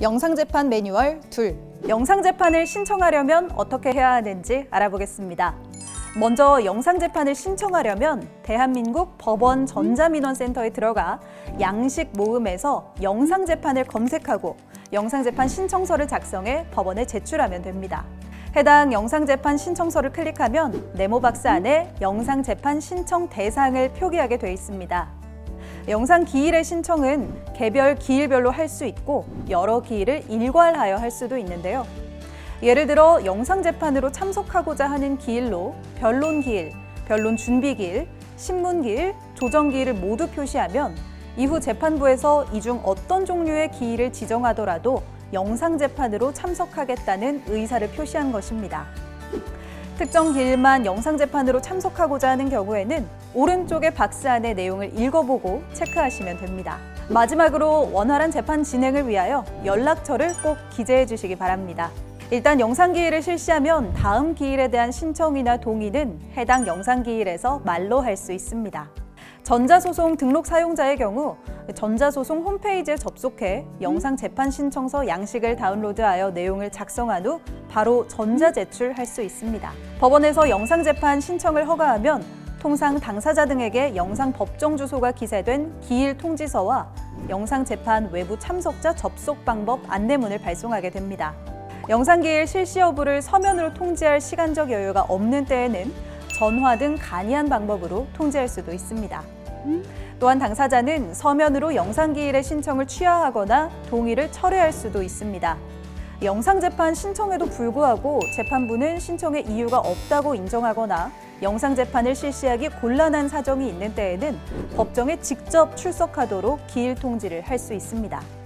영상재판 매뉴얼 둘. 영상재판을 신청하려면 어떻게 해야 하는지 알아보겠습니다. 먼저 영상재판을 신청하려면 대한민국 법원 전자민원센터에 들어가 양식 모음에서 영상재판을 검색하고 영상재판 신청서를 작성해 법원에 제출하면 됩니다. 해당 영상재판 신청서를 클릭하면 네모 박스 안에 영상재판 신청 대상을 표기하게 되어 있습니다. 영상 기일의 신청은 개별 기일별로 할 수 있고 여러 기일을 일괄하여 할 수도 있는데요. 예를 들어 영상 재판으로 참석하고자 하는 기일로 변론 기일, 변론 준비 기일, 신문 기일, 조정 기일을 모두 표시하면 이후 재판부에서 이 중 어떤 종류의 기일을 지정하더라도 영상 재판으로 참석하겠다는 의사를 표시한 것입니다. 특정 기일만 영상 재판으로 참석하고자 하는 경우에는 오른쪽의 박스 안의 내용을 읽어보고 체크하시면 됩니다. 마지막으로 원활한 재판 진행을 위하여 연락처를 꼭 기재해 주시기 바랍니다. 일단 영상 기일을 실시하면 다음 기일에 대한 신청이나 동의는 해당 영상 기일에서 말로 할 수 있습니다. 전자소송 등록 사용자의 경우 전자소송 홈페이지에 접속해 영상 재판 신청서 양식을 다운로드하여 내용을 작성한 후 바로 전자 제출할 수 있습니다. 법원에서 영상 재판 신청을 허가하면 통상 당사자 등에게 영상 법정 주소가 기재된 기일 통지서와 영상 재판 외부 참석자 접속 방법 안내문을 발송하게 됩니다. 영상 기일 실시 여부를 서면으로 통지할 시간적 여유가 없는 때에는 전화 등 간이한 방법으로 통지할 수도 있습니다. 또한 당사자는 서면으로 영상 기일의 신청을 취하하거나 동의를 철회할 수도 있습니다. 영상 재판 신청에도 불구하고 재판부는 신청의 이유가 없다고 인정하거나 영상 재판을 실시하기 곤란한 사정이 있는 때에는 법정에 직접 출석하도록 기일 통지를 할 수 있습니다.